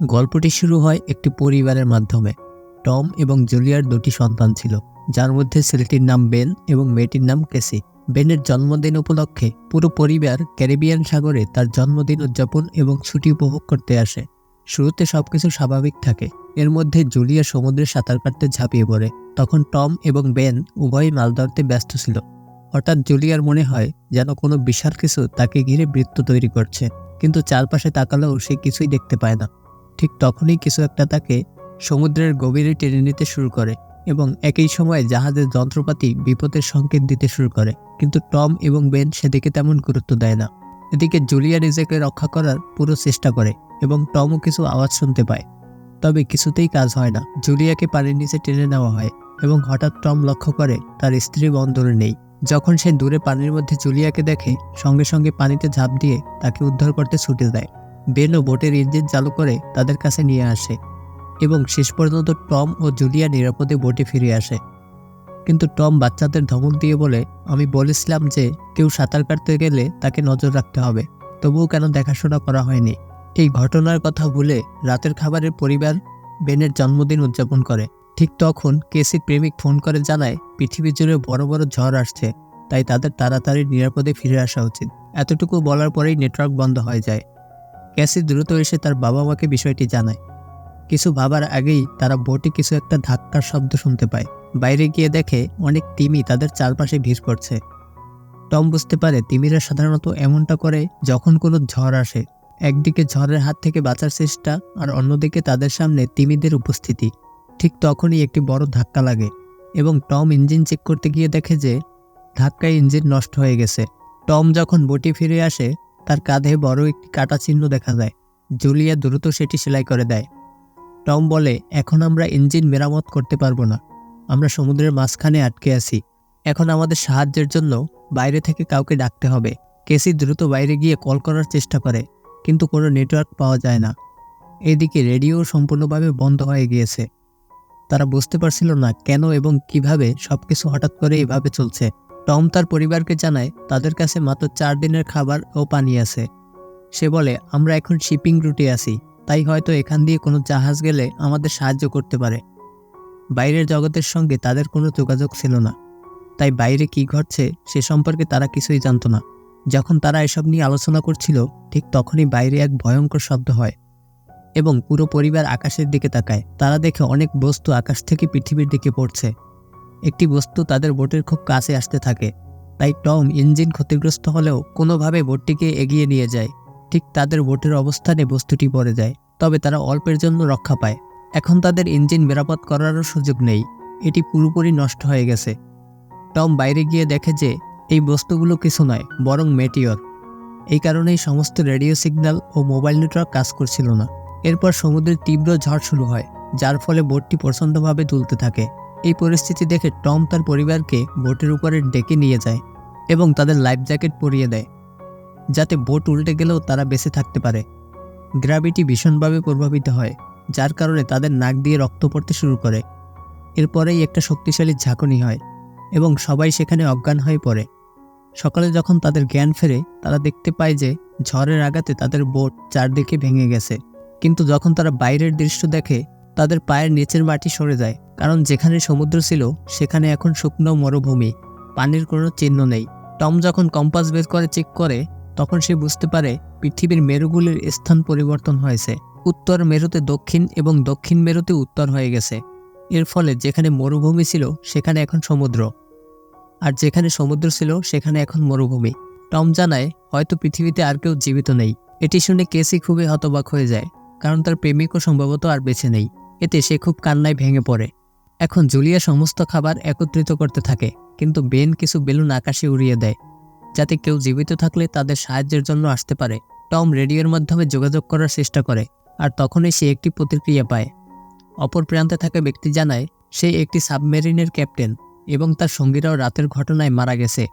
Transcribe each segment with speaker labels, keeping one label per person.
Speaker 1: গল্পটি শুরু হয় একটি পরিবারের মাধ্যমে। টম এবং জুলিয়ার দুটি সন্তান ছিল, যার মধ্যে ছেলেটির নাম বেন এবং মেয়েটির নাম কেসি বেনের জন্মদিন উপলক্ষে পুরো পরিবার ক্যারিবিয়ান সাগরে তার জন্মদিন উদযাপন এবং ছুটি উপভোগ করতে আসে। শুরুতে সবকিছু স্বাভাবিক থাকে, এর মধ্যে জুলিয়া সমুদ্রে সাঁতার কাটতে ঝাঁপিয়ে পড়ে। তখন টম এবং বেন উভয়ই মাল ধরতে ব্যস্ত ছিল। হঠাৎ জুলিয়ার মনে হয় যেন কোনো বিশাল কিছু তাকে ঘিরে বৃত্ত তৈরি করছে, কিন্তু চারপাশে তাকালেও সে কিছুই দেখতে পায় না। ঠিক তখনই কিছু একটা তাকে সমুদ্রের গভীরে টেনে নিতে শুরু করে এবং একই সময়ে জাহাজের যন্ত্রপাতি বিপদের সংকেত দিতে শুরু করে। কিন্তু টম এবং বেন সেদিকে তেমন গুরুত্ব দেয় না। এদিকে জুলিয়া নিজেকে রক্ষা করার পুরো চেষ্টা করে এবং টমও কিছু আওয়াজ শুনতে পায়। তবে কিছুতেই কাজ হয় না। জুলিয়াকে পানির নিচে টেনে নেওয়া হয় এবং হঠাৎ টম লক্ষ্য করে তার স্ত্রী বন্দরে নেই। যখন সে দূরে পানির মধ্যে জুলিয়াকে দেখে সঙ্গে সঙ্গে পানিতে ঝাঁপ দিয়ে তাকে উদ্ধার করতে ছুটে দেয় বেনও বোটের ইঞ্জিন চালু করে তাদের কাছে নিয়ে আসে এবং শেষ পর্যন্ত টম ও জুলিয়া নিরাপদে বোটে ফিরে আসে। কিন্তু টম বাচ্চাদের ধমক দিয়ে বলে, আমি বলেছিলাম যে কেউ সাঁতার কাটতে গেলে তাকে নজর রাখতে হবে। তবুও কেন দেখাশোনা করা হয়নি? এই ঘটনার কথা ভুলে রাতের খাবারের পরিবার বেনের জন্মদিন উদযাপন করে। ঠিক তখন কেসির প্রেমিক ফোন করে জানায়, পৃথিবী জুড়ে বড় বড় ঝড় আসছে, তাই তাদের তাড়াতাড়ি নিরাপদে ফিরে আসা উচিত। এতটুকু বলার পরেই নেটওয়ার্ক বন্ধ হয়ে যায়। ক্যাসি দ্রুত এসে তার বাবা মাকে বিষয়টি জানায়। কিছু ভাবার আগেই তারা বোটে কিছু একটা ধাক্কার শব্দ শুনতে পায়। বাইরে গিয়ে দেখে অনেক তিমি তাদের চারপাশে ভিড় করছে। টম বুঝতে পারে তিমিরা সাধারণত এমনটা করে যখন কোনো ঝড় আসে। একদিকে ঝড়ের হাত থেকে বাঁচার চেষ্টা আর অন্যদিকে তাদের সামনে তিমিদের উপস্থিতি। ঠিক তখনই একটি বড় ধাক্কা লাগে এবং টম ইঞ্জিন চেক করতে গিয়ে দেখে যে ধাক্কায় ইঞ্জিন নষ্ট হয়ে গেছে। টম যখন বটি ফিরে আসে তার কাঁধে বড় একটি কাটা চিহ্ন দেখা যায়। জুলিয়া দ্রুত সেটি সেলাই করে দেয়। টম বলে, এখন আমরা ইঞ্জিন মেরামত করতে পারব না। আমরা সমুদ্রের মাঝখানে আটকে আছি। এখন আমাদের সাহায্যের জন্য বাইরে থেকে কাউকে ডাকতে হবে। কেসি দ্রুত বাইরে গিয়ে কল করার চেষ্টা করে, কিন্তু কোনো নেটওয়ার্ক পাওয়া যায় না। এদিকে রেডিও সম্পূর্ণভাবে বন্ধ হয়ে গিয়েছে। তারা বুঝতে পারছিল না কেন এবং কীভাবে সবকিছু হঠাৎ করে এভাবে চলছে। টম তার পরিবারকে জানায়, তাদের কাছে মাত্র চার দিনের খাবার ও পানি আছে। সে বলে, আমরা এখন শিপিং রুটে আছি। তাই হয়তো এখান দিয়ে কোনো জাহাজ গেলে আমাদের সাহায্য করতে পারে। বাইরের জগতের সঙ্গে তাদের কোনো যোগাযোগ ছিল না। তাই বাইরে কি ঘটছে সে সম্পর্কে তারা কিছুই জানত না। যখন তারা এসব নিয়ে আলোচনা করছিল, ঠিক তখনই বাইরে এক ভয়ঙ্কর শব্দ হয় এবং পুরো পরিবার আকাশের দিকে তাকায়। তারা দেখে অনেক বস্তু আকাশ থেকে পৃথিবীর দিকে পড়ছে। একটি বস্তু তাদের বোটের খুব কাছে আসতে থাকে। তাই টম ইঞ্জিন ক্ষতিগ্রস্ত হলেও কোনোভাবে বোটটিকে এগিয়ে নিয়ে যায়। ঠিক তাদের বোটের অবস্থানে বস্তুটি পড়ে যায়, তবে তারা অল্পের জন্য রক্ষা পায়। এখন তাদের ইঞ্জিন মেরামত করারও সুযোগ নেই। এটি পুরোপুরি নষ্ট হয়ে গেছে। টম বাইরে গিয়ে দেখে যে এই বস্তুগুলো কিছু নয়, বরং মেটিওর। এই কারণেই সমস্ত রেডিও সিগন্যাল ও মোবাইল নেটওয়ার্ক কাজ করছিল না। এরপর সমুদ্রের তীব্র ঝড় শুরু হয়, যার ফলে বোটটি প্রচণ্ডভাবে তুলতে থাকে। এই পরিস্থিতি দেখে টম তার পরিবারকে বোটের উপরে ডেকে নিয়ে যায় এবং তাদের লাইফ জ্যাকেট পরিয়ে দেয়, যাতে বোট উল্টে গেলেও তারা বেঁচে থাকতে পারে। গ্র্যাভিটি ভীষণভাবে প্রভাবিত হয়, যার কারণে তাদের নাক দিয়ে রক্ত পড়তে শুরু করে। এরপরেই একটা শক্তিশালী ঝাঁকুনি হয় এবং সবাই সেখানে অজ্ঞান হয়ে পড়ে। সকালে যখন তাদের জ্ঞান ফেরে, তারা দেখতে পায় যে ঝড়ের আঘাতে তাদের বোট চারদিকে ভেঙে গেছে। কিন্তু যখন তারা বাইরের দৃশ্য দেখে, তাদের পায়ের নিচের মাটি সরে যায়। কারণ যেখানে সমুদ্র ছিল, সেখানে এখন শুকনো মরুভূমি। পানির কোনো চিহ্ন নেই। টম যখন কম্পাস বের করে চেক করে, তখন সে বুঝতে পারে পৃথিবীর মেরুগুলির স্থান পরিবর্তন হয়েছে। উত্তর মেরুতে দক্ষিণ এবং দক্ষিণ মেরুতে উত্তর হয়ে গেছে। এর ফলে যেখানে মরুভূমি ছিল, সেখানে এখন সমুদ্র। আর যেখানে সমুদ্র ছিল, সেখানে এখন মরুভূমি। টম জানায়, হয়তো পৃথিবীতে আর কেউ জীবিত নেই। এটি শুনে কেসি খুবই হতবাক হয়ে যায়, কারণ তার প্রেমিকও সম্ভবত আর বেছে নেই। এতে সে খুব কান্নায় ভেঙে পড়ে। এখন জুলিয়া সমস্ত খাবার একত্রিত করতে থাকে, কিন্তু বেন কিছু বেলুন আকাশে উড়িয়ে দেয়, যাতে কেউ জীবিত থাকলে তাদের সাহায্যের জন্য আসতে পারে। টম রেডিওর মাধ্যমে যোগাযোগ করার চেষ্টা করে, আর তখনই সে একটি প্রতিক্রিয়া পায়। অপর প্রান্তে থাকা ব্যক্তি জানায়, সে একটি সাবমেরিনের ক্যাপ্টেন এবং তার সঙ্গীরাও রাতের ঘটনায় মারা গেছে,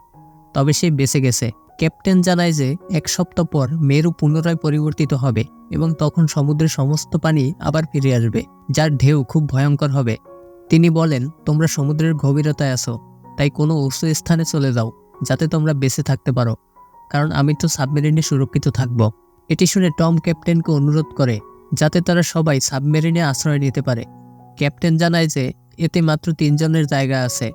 Speaker 1: তবে সে বেঁচে গেছে। ক্যাপ্টেন জানায় যে, এক সপ্তাহ পর মেরু পুনরায় পরিবর্তিত হবে এবং তখন সমুদ্রের সমস্ত পানি আবার ফিরে আসবে, যার ঢেউ খুব ভয়ঙ্কর হবে। তিনি বলেন, তোমরা সমুদ্রের গভীরতায় আসো তাই কোনো উঁচু স্থানে চলে যাও, যাতে তোমরা বেঁচে থাকতে পারো। কারণ আমি তো সাবমেরিনে সুরক্ষিত থাকব। এটি শুনে টম ক্যাপ্টেনকে অনুরোধ করে, যাতে তারা সবাই সাবমেরিনে আশ্রয় নিতে পারে। ক্যাপ্টেন জানায় যে, এতে মাত্র তিনজনের জায়গা আছে।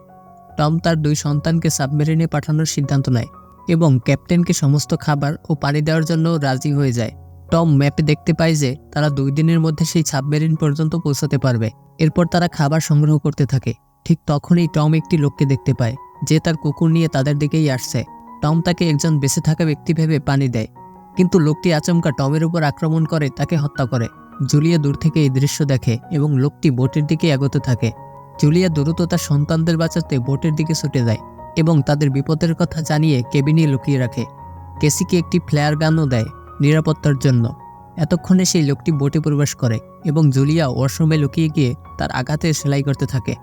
Speaker 1: টম তার দুই সন্তানকে সাবমেরিনে পাঠানোর সিদ্ধান্ত নেয় এবং ক্যাপ্টেনকে সমস্ত খাবার ও পানি দেওয়ার জন্য রাজি হয়ে যায়। টম ম্যাপে দেখতে পায় যে তারা দুই দিনের মধ্যে সেই সাবমেরিন পর্যন্ত পৌঁছাতে পারবে। এরপর তারা খাবার সংগ্রহ করতে থাকে। ঠিক তখনই টম একটি লোককে দেখতে পায়, যে তার কুকুর নিয়ে তাদের দিকেই আসছে। টম তাকে একজন বেঁচে থাকা ব্যক্তি ভেবে পানি দেয়। কিন্তু লোকটি আচমকা টমের উপর আক্রমণ করে, তাকে হত্যা করে। জুলিয়া দূর থেকে এই দৃশ্য দেখে এবং লোকটি বোটের দিকে এগোতে থাকে। জুলিয়া দ্রুত তার সন্তানদের বাঁচাতে বোটের দিকে ছুটে যায় এবং তাদের বিপদের কথা জানিয়ে কেবিনে লুকিয়ে রাখে। কেসিকে একটি ফ্লেয়ার গানও দেয়। নিরাপত্তার জন্য। এতক্ষণে সেই লোকটি বোটে প্রবেশ করে এবং জুলিয়া ওয়াশরুমে লুকিয়ে গিয়ে তার আঘাতে সেলাই করতে থাকে।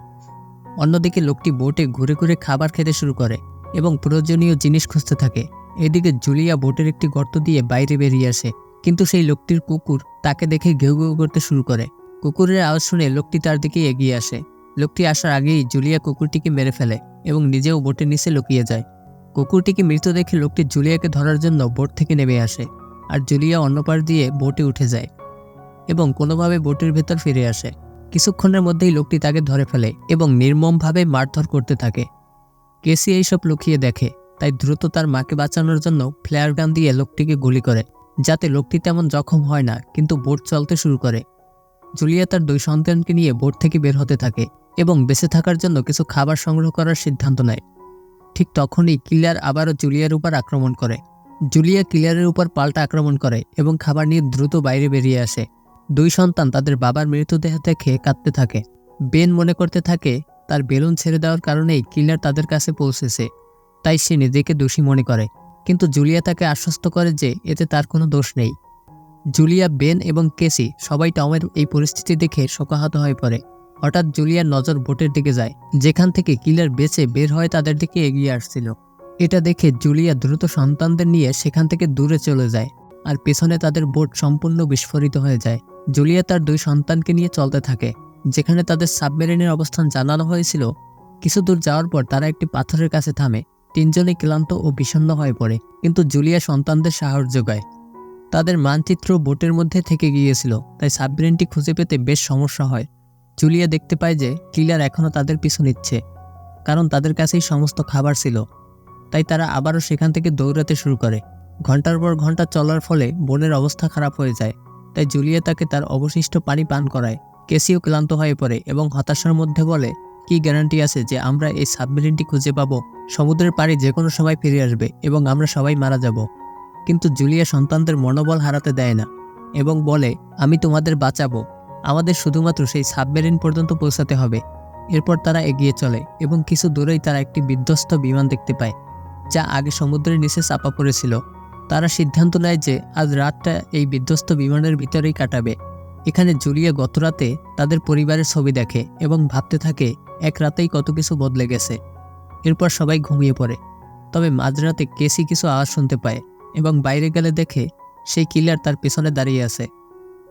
Speaker 1: অন্যদিকে লোকটি বোটে ঘুরে ঘুরে খাবার খেতে শুরু করে এবং প্রয়োজনীয় জিনিস খুঁজতে থাকে। এদিকে জুলিয়া বোটের একটি গর্ত দিয়ে বাইরে বেরিয়ে আসে, কিন্তু সেই লোকটির কুকুর তাকে দেখে ঘেউ ঘেউ করতে শুরু করে। কুকুরের আওয়াজ শুনে লোকটি তার দিকে এগিয়ে আসে। লোকটি আসার আগেই জুলিয়া কুকুরটিকে মেরে ফেলে এবং নিজেও বোটের নিচে লুকিয়ে যায়। কুকুরটিকে মৃত দেখে লোকটি জুলিয়াকে ধরার জন্য বোট থেকে নেমে আসে। আর জুলিয়া অন্য পার দিয়ে বোটে উঠে যায় এবং কোনোভাবে বোটের ভেতর ফিরে আসে। কিছুক্ষণের মধ্যেই লোকটি তাকে ধরে ফেলে এবং নির্মমভাবে মারধর করতে থাকে। কেসি এইসব লুকিয়ে দেখে, তাই দ্রুত তার মাকে বাঁচানোর জন্য ফ্লেয়ার গান দিয়ে লোকটিকে গুলি করে, যাতে লোকটি তেমন জখম হয় না, কিন্তু বোট চলতে শুরু করে। জুলিয়া তার দুই সন্তানকে নিয়ে বোট থেকে বের হতে থাকে এবং বেঁচে থাকার জন্য কিছু খাবার সংগ্রহ করার সিদ্ধান্ত নেয়। ঠিক তখনই কিলার আবারও জুলিয়ার উপর আক্রমণ করে। জুলিয়া কিলারের উপর পাল্টা আক্রমণ করে এবং খাবার নিয়ে দ্রুত বাইরে বেরিয়ে আসে। দুই সন্তান তাদের বাবার মৃতদেহ দেখে কাঁদতে থাকে। বেন মনে করতে থাকে, তার বেলুন ছেড়ে দেওয়ার কারণেই কিলার তাদের কাছে পৌঁছেছে। তাই সে নিজেকে দোষী মনে করে। কিন্তু জুলিয়া তাকে আশ্বস্ত করে যে এতে তার কোনো দোষ নেই। জুলিয়া, বেন এবং কেসি সবাই টমের এই পরিস্থিতি দেখে শোকাহত হয়ে পড়ে। হঠাৎ জুলিয়ার নজর বোটের দিকে যায়, যেখান থেকে কিলার বেঁচে বের হয়ে তাদের দিকে এগিয়ে আসছিল। এটা দেখে জুলিয়া দ্রুত সন্তানদের নিয়ে সেখান থেকে দূরে চলে যায় আর পেছনে তাদের বোট সম্পূর্ণ বিস্ফোরিত হয়ে যায়। জুলিয়া তার দুই সন্তানকে নিয়ে চলতে থাকে, যেখানে তাদের সাবমেরিনের অবস্থান জানানো হয়েছিল। কিছু দূর যাওয়ার পর তারা একটি পাথরের কাছে থামে, তিনজনই ক্লান্ত ও বিষণ্ণ হয়ে পড়ে, কিন্তু জুলিয়া সন্তানদের সাহস যোগায়। তাদের মানচিত্র বোটের মধ্যে থেকে গিয়েছিল, তাই সাবমেরিনটি খুঁজে পেতে বেশ সমস্যা হয়। জুলিয়া দেখতে পায় যে, কিলার এখনও তাদের পিছু নিচ্ছে, কারণ তাদের কাছেই সমস্ত খাবার ছিল। তাই তারা আবারও সেখান থেকে দৌড়াতে শুরু করে। ঘণ্টার পর ঘণ্টা চলার ফলে বোনের অবস্থা খারাপ হয়ে যায়। তাই জুলিয়া তাকে তার অবশিষ্ট পানি পান করায়। কেসিও ক্লান্ত হয়ে পড়ে এবং হতাশার মধ্যে বলে, কি গ্যারান্টি আছে যে আমরা এই সাবমেরিনটি খুঁজে পাবো? সমুদ্রের পাড়ি যে কোনো সময় ফিরে আসবে এবং আমরা সবাই মারা যাব। কিন্তু জুলিয়া সন্তানদের মনোবল হারাতে দেয় না এবং বলে, আমি তোমাদের বাঁচাবো। আমাদের শুধুমাত্র সেই সাবমেরিন পর্যন্ত পৌঁছাতে হবে। এরপর তারা এগিয়ে চলে এবং কিছু দূরেই তারা একটি বিধ্বস্ত বিমান দেখতে পায়। যা আগে সমুদ্রের নিচে চাপা পড়েছিল। তারা সিদ্ধান্ত নেয় যে আজ রাতটা এই বিধ্বস্ত বিমানের ভিতরেই কাটাবে। এখানে জুলিয়া গতরাতে তাদের পরিবারের ছবি দেখে এবং ভাবতে থাকে, এক রাতেই কত কিছু বদলে গেছে। এরপর সবাই ঘুমিয়ে পড়ে। তবে মাঝরাতে কেসি কিছু আওয়াজ শুনতে পায় এবং বাইরে গেলে দেখে সেই কিলার তার পেছনে দাঁড়িয়ে আছে।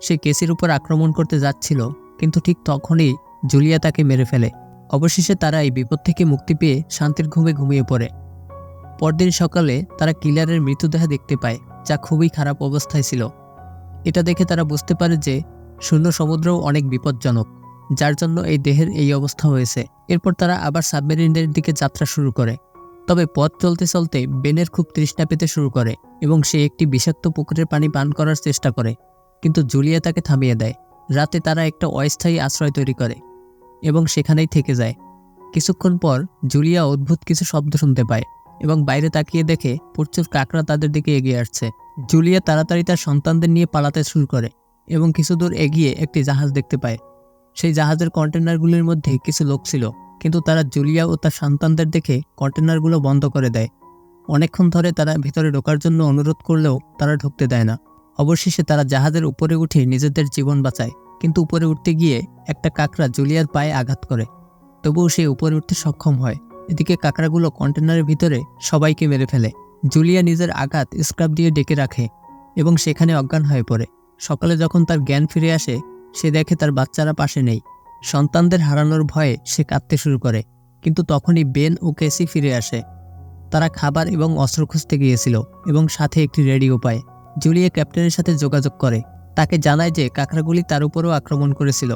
Speaker 1: সে কেসির উপর আক্রমণ করতে যাচ্ছিল, কিন্তু ঠিক তখনই জুলিয়া তাকে মেরে ফেলে। অবশেষে তারা এই বিপদ থেকে মুক্তি পেয়ে শান্তির ঘুমে ঘুমিয়ে পড়ে। পরদিন সকালে তারা কিলারের মৃতদেহ দেখতে পায়, যা খুবই খারাপ অবস্থায় ছিল। এটা দেখে তারা বুঝতে পারে যে শূন্য সমুদ্রও অনেক বিপজ্জনক, যার জন্য এই দেহের এই অবস্থা হয়েছে। এরপর তারা আবার সাবমেরিনের দিকে যাত্রা শুরু করে। তবে পথ চলতে চলতে বেনের খুব তৃষ্ণা পেতে শুরু করে এবং সে একটি বিষাক্ত পুকুরের পানি পান করার চেষ্টা করে, কিন্তু জুলিয়া তাকে থামিয়ে দেয়। রাতে তারা একটা অস্থায়ী আশ্রয় তৈরি করে এবং সেখানেই থেকে যায়। কিছুক্ষণ পর জুলিয়া অদ্ভুত কিছু শব্দ শুনতে পায়। এবং বাইরে তাকিয়ে দেখে প্রচুর কাকড়া তাদের দিকে এগিয়ে আসছে। জুলিয়া তাড়াতাড়ি তার সন্তানদের নিয়ে পালাতে শুরু করে এবং কিছু দূর এগিয়ে একটি জাহাজ দেখতে পায়। সেই জাহাজের কন্টেনারগুলির মধ্যে কিছু লোক ছিল, কিন্তু তারা জুলিয়া ও তার সন্তানদের দেখে কন্টেনারগুলো বন্ধ করে দেয়। অনেকক্ষণ ধরে তারা ভেতরে ঢোকার জন্য অনুরোধ করলেও তারা ঢুকতে দেয় না। অবশেষে তারা জাহাজের উপরে উঠে নিজেদের জীবন বাঁচায়, কিন্তু উপরে উঠতে গিয়ে একটা কাকড়া জুলিয়ার পায়ে আঘাত করে। তবুও সে উপরে উঠতে সক্ষম হয়। এদিকে কাকড়াগুলো কন্টেনারের ভিতরে সবাইকে মেরে ফেলে। জুলিয়া নিজের আঘাত স্ক্রাব দিয়ে ডেকে রাখে এবং সেখানে অজ্ঞান হয়ে পড়ে। সকালে যখন তার জ্ঞান ফিরে আসে, সে দেখে তার বাচ্চারা পাশে নেই। সন্তানদের হারানোর ভয়ে সে কাঁদতে শুরু করে, কিন্তু তখনই বেন ও কেসি ফিরে আসে। তারা খাবার এবং অস্ত্র খুঁজতে গিয়েছিল এবং সাথে একটি রেডিও পায়। জুলিয়া ক্যাপ্টেনের সাথে যোগাযোগ করে। তাকে জানায় যে কাঁকড়াগুলি তার উপরেও আক্রমণ করেছিল।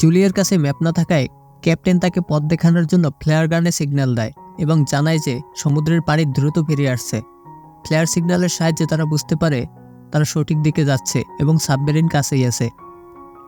Speaker 1: জুলিয়ার কাছে ম্যাপ না থাকায় ক্যাপ্টেন তাকে পথ দেখানোর জন্য ফ্লেয়ার গানে সিগন্যাল দেয় এবং জানায় যে সমুদ্রের পানি দ্রুত ফিরে আসছে। ফ্লেয়ার সিগন্যালের সাহায্যে তারা বুঝতে পারে তারা সঠিক দিকে যাচ্ছে এবং সাবমেরিন কাছেই আছে।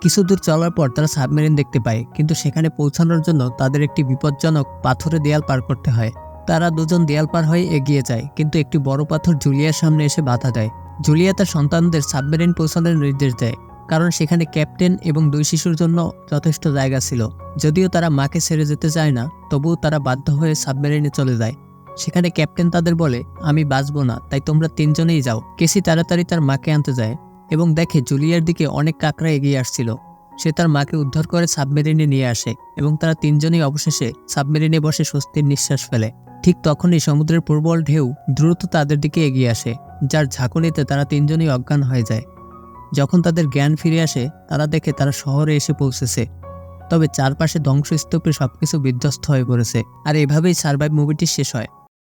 Speaker 1: কিছু দূর চলার পর তারা সাবমেরিন দেখতে পায়, কিন্তু সেখানে পৌঁছানোর জন্য তাদের একটি বিপজ্জনক পাথরে দেয়াল পার করতে হয়। তারা দুজন দেয়াল পার হয়ে এগিয়ে যায়, কিন্তু একটি বড় পাথর জুলিয়ার সামনে এসে বাধা দেয়। জুলিয়া তার সন্তানদের সাবমেরিন পৌঁছানোর নির্দেশ দেয়। কারণ সেখানে ক্যাপ্টেন এবং দুই শিশুর জন্য যথেষ্ট জায়গা ছিল। যদিও তারা মাকে ছেড়ে যেতে চায় না, তবুও তারা বাধ্য হয়ে সাবমেরিনে চলে যায়। সেখানে ক্যাপ্টেন তাদের বলে, আমি বাঁচবো না, তাই তোমরা তিনজনেই যাও। কেসি তাড়াতাড়ি তার মাকে আনতে যায় এবং দেখে জুলিয়ার দিকে অনেক কাকড়া এগিয়ে আসছিল। সে তার মাকে উদ্ধার করে সাবমেরিনে নিয়ে আসে এবং তারা তিনজনেই অবশেষে সাবমেরিনে বসে স্বস্তির নিঃশ্বাস ফেলে। ঠিক তখনই সমুদ্রের প্রবল ঢেউ দ্রুত তাদের দিকে এগিয়ে আসে, যার ঝাঁকুনিতে তারা তিনজনই অজ্ঞান হয়ে যায়। যখন তাদের জ্ঞান ফিরে আসে, তারা দেখে তারা শহরে এসে পৌঁছেছে। তবে চারপাশে ধ্বংসস্তূপে সবকিছু বিধ্বস্ত হয়ে পড়েছে। আর এভাবেই সার্ভাইভ মুভিটি শেষ হয়।